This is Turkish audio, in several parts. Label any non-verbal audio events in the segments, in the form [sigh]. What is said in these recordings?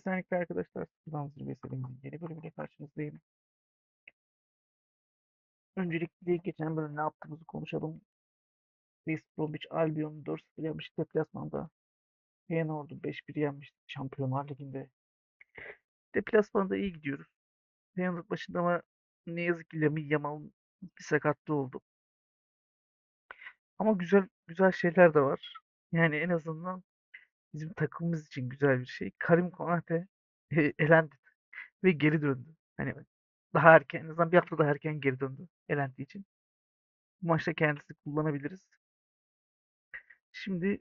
Esenlikle arkadaşlar, Sıfırdan Zirve serimizin yeni bölümüyle karşınızdayım. Öncelikle geçen bölüm ne yaptığımızı konuşalım. West Bromwich Albion 4-0 yenmişti deplasmanda. Feyenoord'u 5-1 yenmişti Şampiyonlar Ligi'nde. Deplasmanda iyi gidiyoruz. Feyenoord başında ama ne yazık ki Lamine Yamal'ın bir sakatlığı oldu. Ama güzel güzel şeyler de var. Yani en azından bizim takımımız için güzel bir şey. Karim Konate e, elendi ve geri döndü. Hani daha erken, en azından bir hafta daha erken geri döndü elendiği için. Bu maçta kendisi kullanabiliriz. Şimdi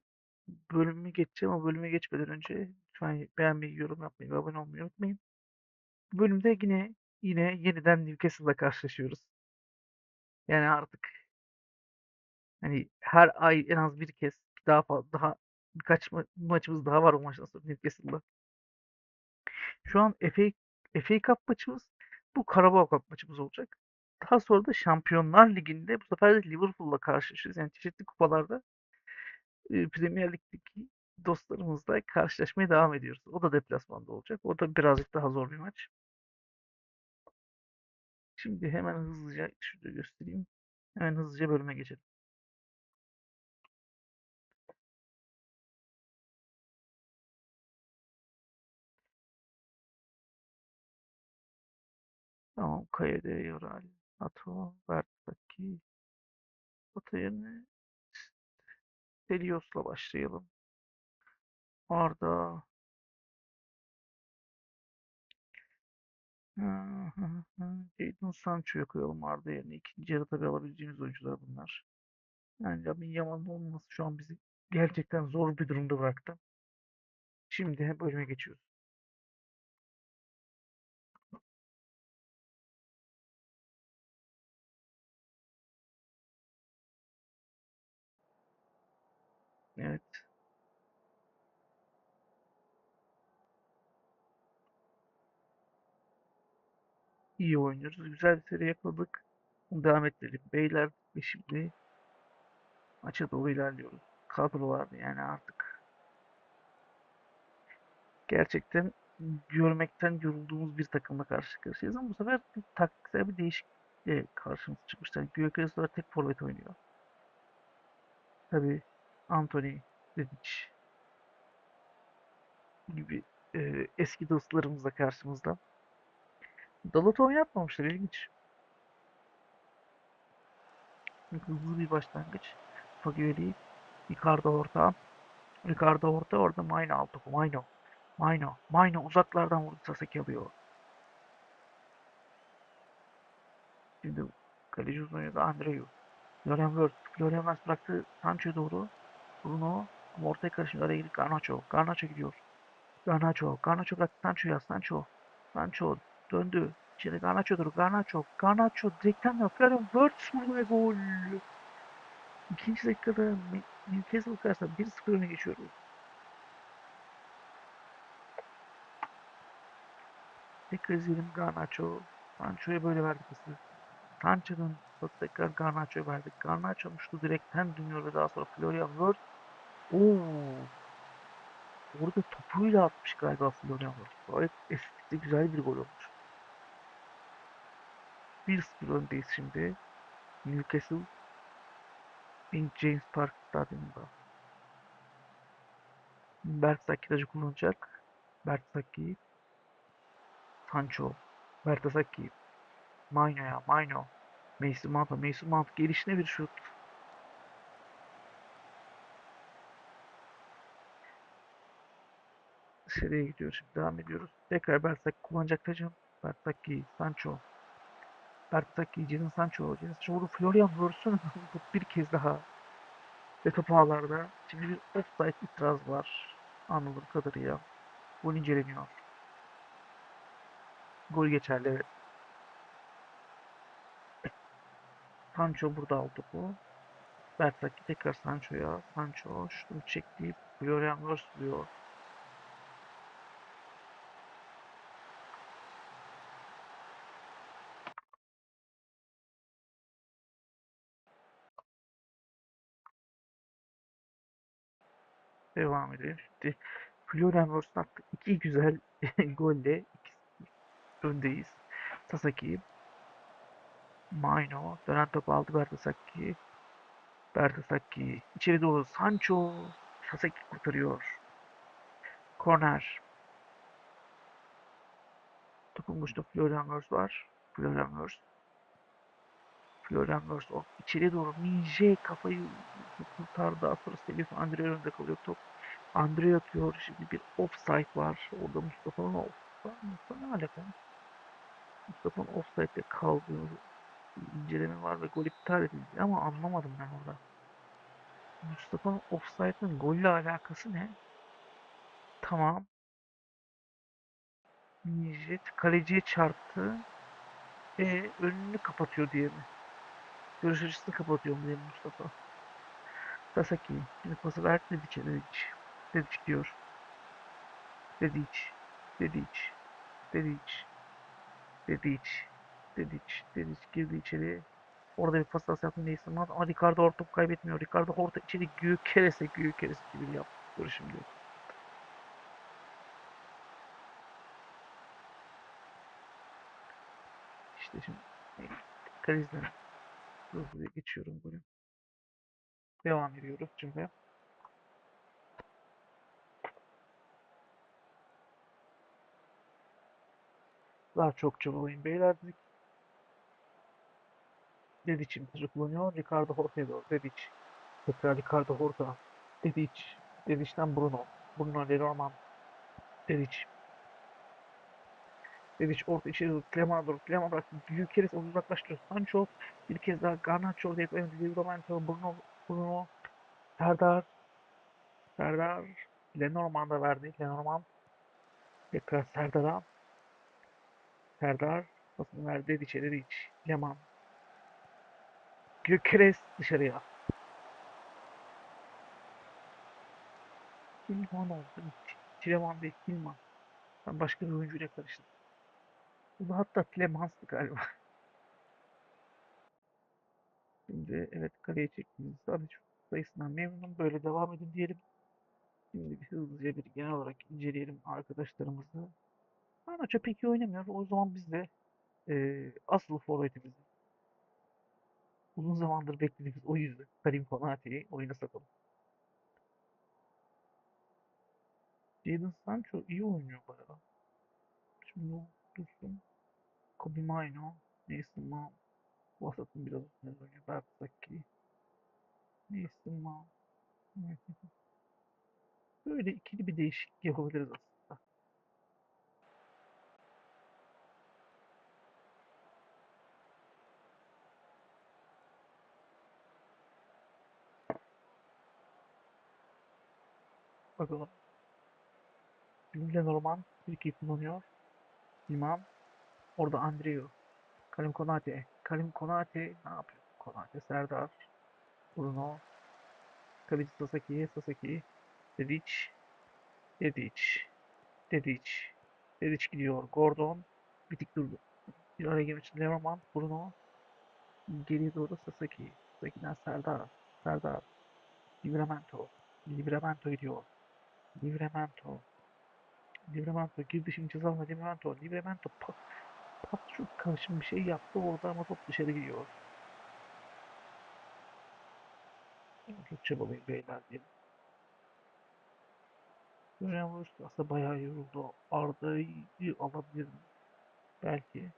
bölümü geçeceğim ama bölüme geçmeden önce lütfen beğenmeyi, yorum yapmayı ve abone olmayı unutmayın. Bu bölümde yine yine yeniden Newcastle'la karşılaşıyoruz. Yani artık hani her ay en az bir kez daha fazla daha birkaç ma- maçımız daha var o maçtan sonra Newcastle'la. Şu an FA, FA Cup maçımız bu Carabao Cup maçımız olacak. Daha sonra da Şampiyonlar Ligi'nde bu sefer de Liverpool'la karşılaşacağız. Yani çeşitli kupalarda e, Premier Lig'deki dostlarımızla karşılaşmaya devam ediyoruz. O da deplasmanda olacak. O da birazcık daha zor bir maç. Şimdi hemen hızlıca şurada göstereyim. Hemen hızlıca bölüme geçelim. Tamam. Kayede, Yoral, Ato, Bertaki, Ato yerine Stelios'la başlayalım. Arda. Jadon Sancho'yu koyalım Arda yerine. İkinci yarı tabii alabileceğimiz oyuncular bunlar. Yani Lamine Yamal'ın olması şu an bizi gerçekten zor bir durumda bıraktı. Şimdi bölüme geçiyoruz. Evet. İyi oynuyoruz. Güzel bir seri yakaladık. Bunu devam ettirelim. Beyler ve şimdi maça doğru ilerliyoruz. Kadrolar yani artık gerçekten görmekten yorulduğumuz bir takımla karşı karşıyayız ama bu sefer bir taktiksel bir değişiklikle karşımıza çıkmışlar. Gyökeres olarak tek forvet oynuyor. Tabii Anthony, Vidic gibi e, eski dostlarımız da karşımızda. Dalot oynatmamışlar ilginç. Hızlı bir başlangıç. Fagioli, Ricardo orta. Ricardo orta orada Mayna aldı topu. Mayno. Mayno. Mayno uzaklardan vurdu Sasaki alıyor. Şimdi kaleci uzun oynadı Andreu. Florian Wirtz. Florian Wirtz bıraktı Sancho'ya doğru. Bruno. Ama ortaya karışıyor. Araya girdi Garnacho. Garnacho gidiyor. Garnacho. Garnacho bıraktı Sancho'ya. Sancho. Sancho döndü. İçeri Garnacho doğru. Garnacho. Garnacho direkten Florian Wirtz vurdu ve gol. İkinci dakikada Newcastle karşısında 1-0 öne geçiyoruz. Tekrar izleyelim Garnacho. Sancho'ya böyle verdi pası. Sancho'dan pası tekrar Garnacho'ya verdik. Garnacho uçtu direkten dönüyor ve daha sonra Florian Wirtz. Oo. Orada topuyla atmış galiba Florian Wirtz. Gayet estetikli güzel bir gol olmuş. 1-0 öndeyiz şimdi. Newcastle St. James Park Stadyumunda. Bertsaki tacı kullanacak. Bertsaki. Sancho. Bertasaki. Mayno ya Mayno. Mason Mount. Mason Mount gelişine bir şut. Seriye gidiyor şimdi. Devam ediyoruz. Tekrar Bertsaki kullanacak tacım. Bertsaki. Sancho. Bertsaki. Jadon Sancho. Jadon Sancho vurdu. Florian Wirtz'un [laughs] bir kez daha. Ve top ağlarda. Şimdi bir offside itiraz var. Anladığım kadarıyla. Gol inceleniyor. Gol geçerli evet. Sancho burada aldı topu. Bertaki tekrar Sancho'ya. Sancho şutunu çekti. Florian Wirtz vuruyor. Devam edelim. Şimdi Florian attığı iki güzel [laughs] golle 2-0 öndeyiz. Sasaki, Maino, dönen topu aldı Bertasaki. Bertasaki içeri doğru Sancho, Sasaki kurtarıyor. Korner. Topun uçta Florian Wirtz var. Florian Wirtz. Florian Wirtz o içeri doğru Minje kafayı kurtardı. Sonra Selif Andre önünde kalıyor top. Andre atıyor. Şimdi bir offside var. Orada Mustafa'nın offside. Mustafa ne alaka? Mustafa'nın offside'de kaldığı inceleme var ve gol iptal edildi ama anlamadım ben orada. Mustafa'nın offside'ın golle alakası ne? Tamam. Nijet kaleciye çarptı. E önünü kapatıyor diye mi? Görüş açısını kapatıyor mu diye Mustafa? Sasaki. Şimdi pası verdi Dedic'e Dedic. Dedic diyor. Dedic. Dedic. Dedic. Dedic. Dedic. Dedic girdi içeri. Orada bir pas pas yaptı Mason Mount ama Ricardo orta kaybetmiyor. Ricardo orta içeri Gyökeres'e Gyökeres gibi yaptı. Dur şimdi. İşte şimdi krizden hızlı geçiyorum bunu. Devam ediyoruz cümle. Daha çok çabalayın beyler dedik. Dedic'in pası kullanıyor. Ricardo Horta'ya doğru. Dedic. Tekrar Ricardo Horta. Dedic. Dedic'ten Bruno. Bruno Lenormand. Dedic. Dedic orta içeri doğru. Clement'e doğru. Clement bıraktı. Büyük kere onu uzaklaştırıyor. Sancho. Bir kez daha Garnacho orada yakalayan Livramento. Bruno. Bruno. Serdar. Serdar. Lenormand'a verdi. Lenormand. Tekrar Serdar'a. Serdar. Pasını verdi. Dedic'e Dedic. Leman. Gökeres dışarıya. Hilman oldu. Tileman değil Hilman. Ben başka bir oyuncuyla karıştım. Bu hatta Tilemans'tı galiba. Şimdi evet kaleye çektiğimiz sadece sayısından memnunum. Böyle devam edin diyelim. Şimdi bir hızlıca bir genel olarak inceleyelim arkadaşlarımızı. Anaço pek iyi oynamıyor. O zaman biz de eee asıl forvetimizi uzun zamandır beklediğimiz o yüzden Karim Konate'yi oyuna satalım. Jadon Sancho iyi oynuyor bayağı. Şimdi o dursun. Kobe Maino, Mason Mount. Vasat'ın biraz oynuyor. Bertsaki. Mason [laughs] Mount. Böyle ikili bir değişiklik yapabiliriz aslında. Bakalım. Şimdi Norman Türkiye kullanıyor. İmam. Orada Andreu. Kalim Konate. Kalim Konate ne yapıyor? Konate, Serdar. Bruno. Kaleci Sasaki. Sasaki. Dedic. Dedic. Dedic. Dedic gidiyor. Gordon. Bitik durdu. Bir araya girmek için Leverman. Bruno. Geriye doğru Sasaki. Sasaki'den Serdar. Serdar. Livramento. Livramento gidiyor. Livramento. Livramento girdi şimdi ceza alma Livramento. Livramento pat, pat şu karışım bir şey yaptı orada ama top dışarı gidiyor. Çok çabalayın beyler diyelim. Gören olursa aslında bayağı yoruldu. Arda'yı alabilirim. Belki.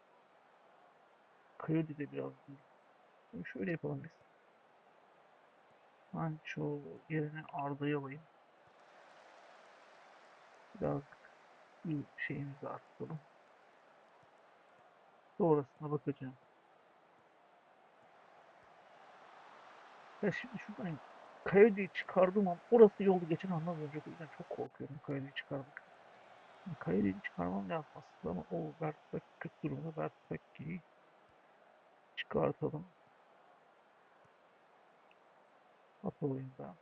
Coyote de biraz değil. Şöyle yapalım biz. Sancho yerine Arda'yı alayım. Biraz bir şeyimizi arttıralım. Sonrasına bakacağım. Ya şimdi şuradan Coyote'yi çıkardığım an orası yolu geçen anlamıyorum. O yüzden çok korkuyorum Coyote'yi çıkardık. Coyote'yi çıkarmam lazım aslında ama o Bertak kötü durumda Bertak'i çıkartalım. At oyunda.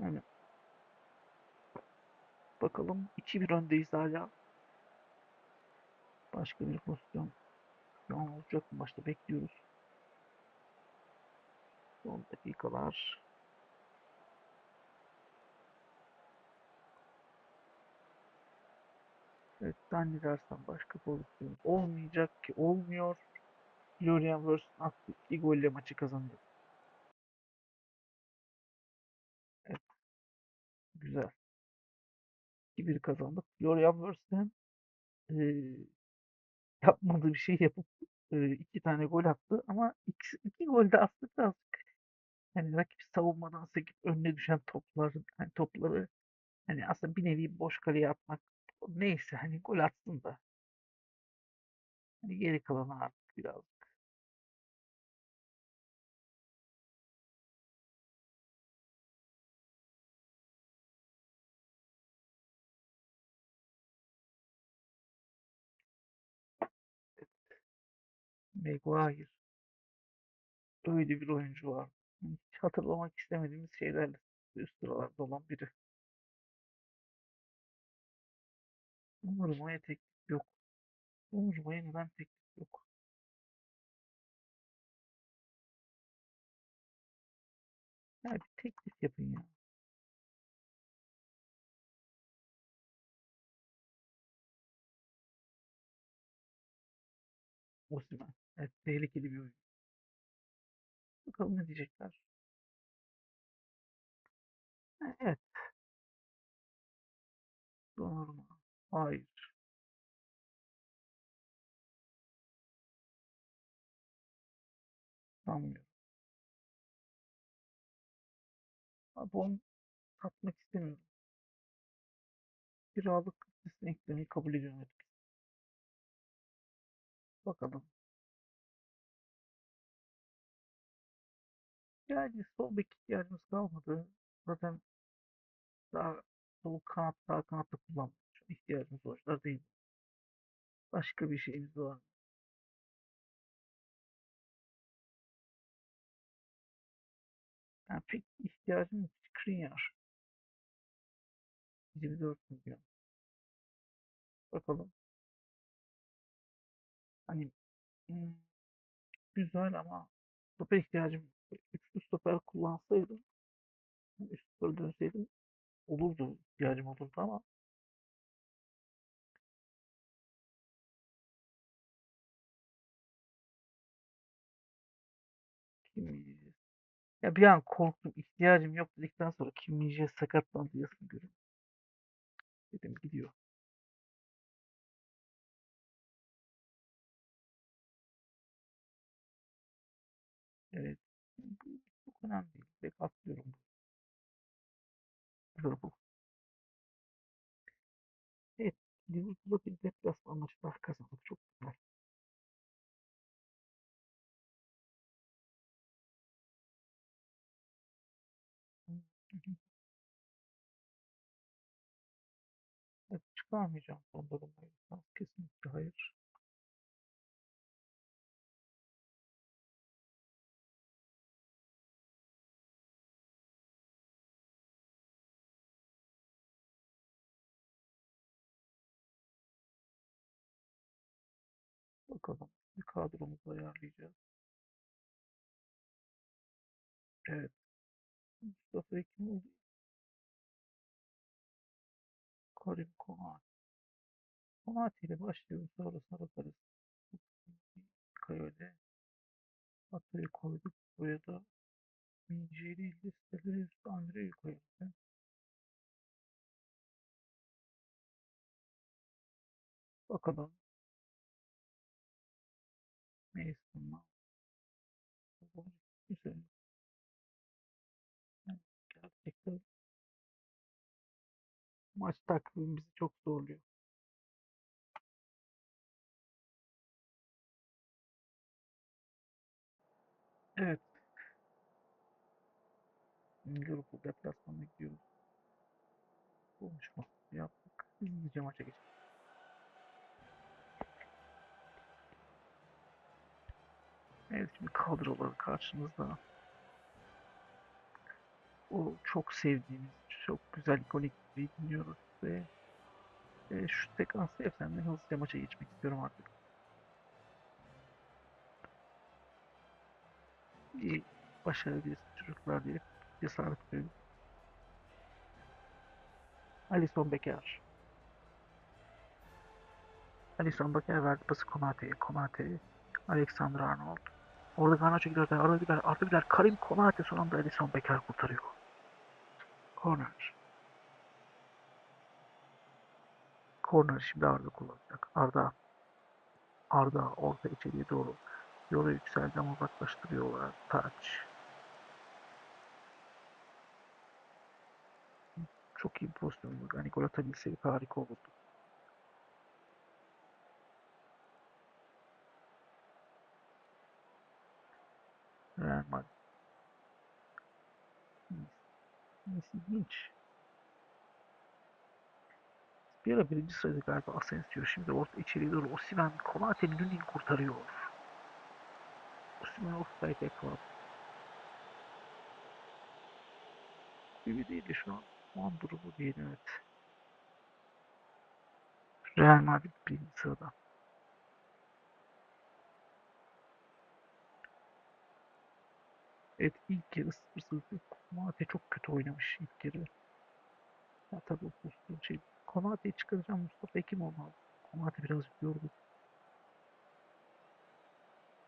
Yani bakalım 2-1 öndeyiz hala. Başka bir pozisyon. Yan olacak mı? Başta bekliyoruz. Son dakikalar. Evet zannedersem başka pozisyon olmayacak ki olmuyor. Florian vs. attı. İki golle maçı kazandı. Evet. Güzel. 2-1 kazandık. Florian vs. Ee, yapmadığı bir şey yapıp eee, iki tane gol attı ama iki, iki gol de aslında birazcık hani rakip savunmadan sekip önüne düşen toplar hani topları hani aslında bir nevi boş kaleye atmak neyse hani gol atsın da. Hani geri kalanı artık biraz Maguire öyle bir oyuncu var. Hiç hatırlamak istemediğimiz şeylerle üst sıralarda olan biri. Donnaruma'ya teklif yok. Donnaruma'ya neden teklif yok? Ya bir teklif yapın ya. Osimhen. Evet, tehlikeli bir oyun. Bakalım ne diyecekler. Ha, evet, Donnarumma. Hayır. Sanmıyorum. Abi onu satmak istemiyorum. Kiralık listesine eklemeyi kabul ediyorum. Bakalım. Yani sol bek ihtiyacımız kalmadı. Zaten daha sol kanat, sağ kanatta kullanmak için ihtiyacımız oyuncular değil. Başka bir şeyimiz var. Yani pek ihtiyacım yok. Skriniar. 24 milyon. Bakalım. Hani hmm, güzel ama stoper ihtiyacım. Üçlü stoper kullansaydım, üst stoper dönseydim olurdu. ihtiyacım olurdu ama Kim. Ya bir an korktum. ihtiyacım yok dedikten sonra Kim Min-jae sakatlandı yasını görün. Dedim gidiyor. Evet. Önemli değil. Pek atlıyorum. Liverpool. Evet. Liverpool'da bir deplasman maçı daha kazandık. Çok güzel. Çıkarmayacağım son durumda. Kesinlikle hayır. Bakalım. Bir kadromuzu ayarlayacağız. Evet. Mustafa kim oldu? Karim Konat. Konat ile başlıyoruz. Sonrasına bakarız. Kayode. Atayı koyduk. Buraya da Mince'yi listeleriz. Andre'yi koyalım. Bakalım. Güzel. Yani gerçekten maç takvimi bizi çok zorluyor. Evet. Liverpool deplasmanına gidiyoruz. Konuşmasını yaptık. Hızlıca maça geçelim. Evet şimdi kadroları karşınızda. O çok sevdiğimiz, çok güzel ikonik bir dinliyoruz ve e, şu sekansı efendim hızlıca maça geçmek istiyorum artık. İyi başarabilirsiniz çocuklar diye cesaret veriyorum. Alisson Becker. Alisson Becker verdi pası Konate'ye. Konate. Alexander Arnold. Orada Garnacho gidiyor. Arda Güler. Arda Güler. Karim Konate son anda Alisson Becker kurtarıyor. Corner. Corner şimdi Arda kullanacak. Arda. Arda orta içeriye doğru. Yola yükseldi ama uzaklaştırıyorlar. Taç. Çok iyi bir pozisyon. Yani gol atabilseydik harika olurdu. Real Madrid. İlginç. Bir ara birinci sırada galiba Asensio. Şimdi orta içeriye doğru Osimhen Konate'nin Lunin kurtarıyor. Osimhen offside yakaladı. Gibi değil de şu an o an durumu değil evet. Real Madrid birinci sırada. Evet ilk yarı 0-0 Konate çok kötü oynamış ilk yarı. Ya tabii pozisyon şey. Konate'yi çıkaracağım Mustafa Ekim olmalı. Konate biraz yorgun.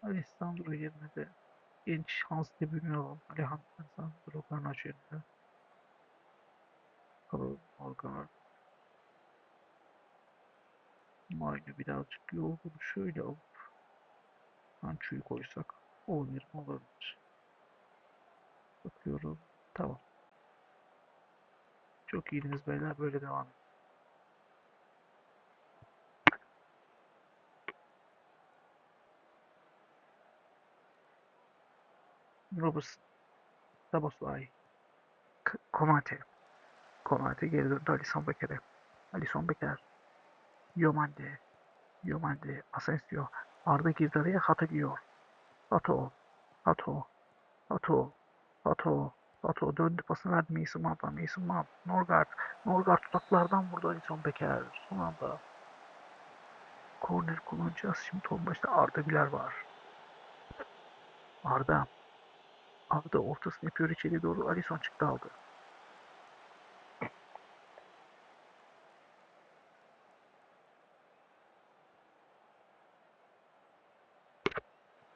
Alessandro yerine de genç Hans de Bruyne alalım. Alejandro Garnacho yerine. Karol Morgan. Mayne birazcık yorgun. Şöyle alıp Sancho'yu koysak oynar mı olabilir. Bakıyorum. Tamam. Çok iyiydiniz beyler. Böyle devam edin. Robertson. Saboslay. K- Konate. Konate geri döndü Alisson Becker'e. Alisson Becker. Yomande. Yomande. Asensio. Arda girdi araya. Hato gidiyor. Hato. Hato. Hato. Hato döndü pasını verdi Mason Mount'a. Mason Mount. Norgard. Norgard tutaklardan vurdu Alisson Becker. Son anda. Korner kullanacağız. Şimdi top başta Arda Güler var. Arda. Arda ortasını yapıyor içeri doğru. Alisson çıktı aldı.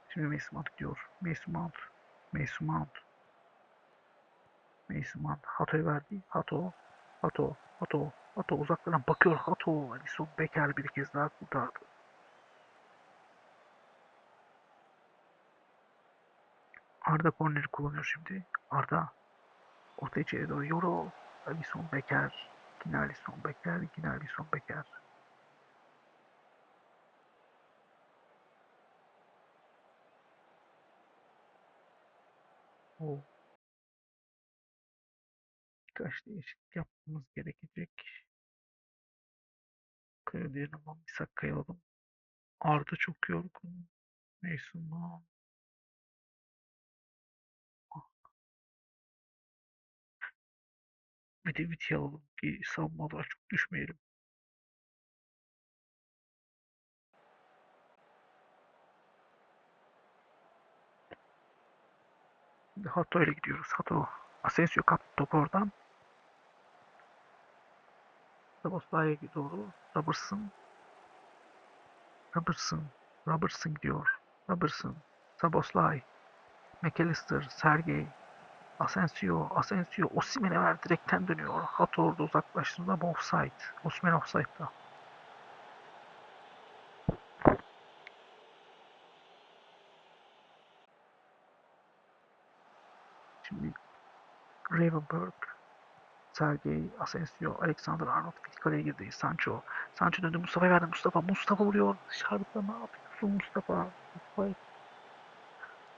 Şimdi Mason Mount gidiyor. Mason Mount. Mason Mount. Mount. Hato'ya verdi. Hato. Hato. Hato. Hato uzaklardan bakıyor. Hato. Alisson Becker bir kez daha kurtardı. Arda korneri kullanıyor şimdi. Arda. Orta içeri doğru. Euro. Alisson Becker. Yine Alisson Becker. Yine Alisson Becker. O. Birkaç değişiklik yapmamız gerekecek. Krediyerini alalım. Misaka'yı alalım. Arda çok yorgun. Mason Mount. Bir de Viti alalım ki savunmalar çok düşmeyelim. Hato ile gidiyoruz. Hato. Asensio kaptı topu oradan. Saboslay'a doğru. Robertson. Robertson. Robertson gidiyor. Robertson. Saboslay. McAllister. Sergey. Asensio. Asensio. Osimhen'e ver. Direkten dönüyor. Hato orada uzaklaştığında ama offside. Osimhen offside'da. Şimdi Ravenberg, Sergey, Asensio, Alexander Arnold kaleye girdi. Sancho. Sancho döndü Mustafa'ya verdi. Mustafa. Mustafa vuruyor. Dışarıda ne yapıyorsun Mustafa? Mustafa.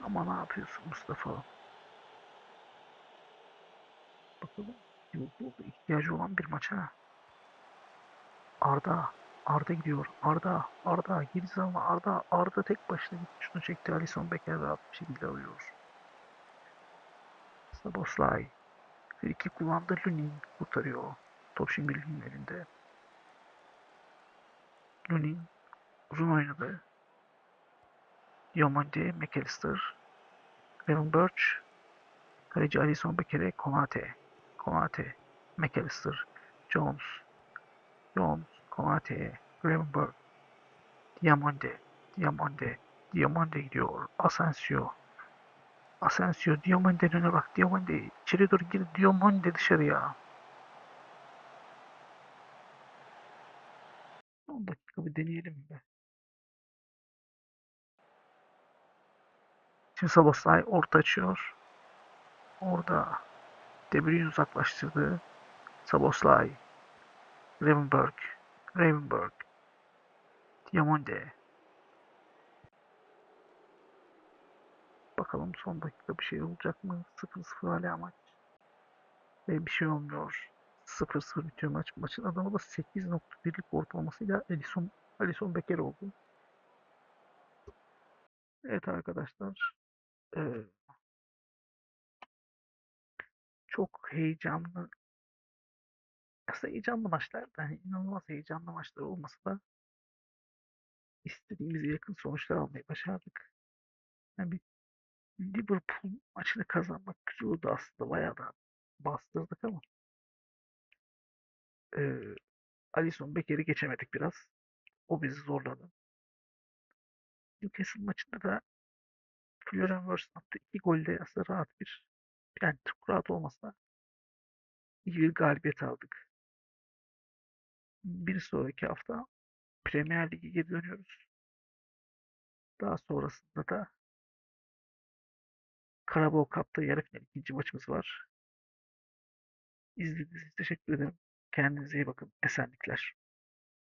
Ama ne yapıyorsun Mustafa? Bakalım. Liverpool'da ihtiyacı olan bir maça. Arda. Arda gidiyor. Arda. Arda. Geri zaman Arda. Arda tek başına gitti. Şunu çekti. Alisson Becker rahat bir şekilde alıyor. Saboslay. Friki kullandı. Lunin kurtarıyor. Top şimdi Lunin'in elinde. Lunin uzun oynadı. Diomande, McAllister, Kevin Birch, kaleci Alisson Becker'e Konate, Konate, McAllister, Jones, Jones, Konate'ye, Gravenberg, Diamonde, Diamonde, Diamonde gidiyor. Asensio. Asensio, Diamonde'nin önüne bak. Diamonde içeri doğru gir. Diamonde dışarıya. 10 dakika bir deneyelim be. Şimdi Sabasay orta açıyor. Orada De Bruyne uzaklaştırdı. Saboslay. Ravenberg. Ravenberg. Diamonde. Bakalım son dakika bir şey olacak mı? 0-0 hala maç. Ve bir şey olmuyor. 0-0 bitiyor maç. Maçın adamı da 8.1'lik ortalamasıyla Alisson, Alisson Becker oldu. Evet arkadaşlar. eee, çok heyecanlı aslında heyecanlı maçlar da hani inanılmaz heyecanlı maçlar olmasa da istediğimize yakın sonuçlar almayı başardık. Yani bir Liverpool maçını kazanmak güzel oldu aslında. Bayağı da bastırdık ama eee Alisson Becker'i geçemedik biraz. O bizi zorladı. Newcastle maçında da Florian Wirtz'in attığı iki golde aslında rahat bir yani çok rahat olmasa iyi bir galibiyet aldık. Bir sonraki hafta Premier Lig'e geri dönüyoruz. Daha sonrasında da Carabao Cup'ta yarı final ikinci maçımız var. İzlediğiniz için teşekkür ederim. Kendinize iyi bakın. Esenlikler.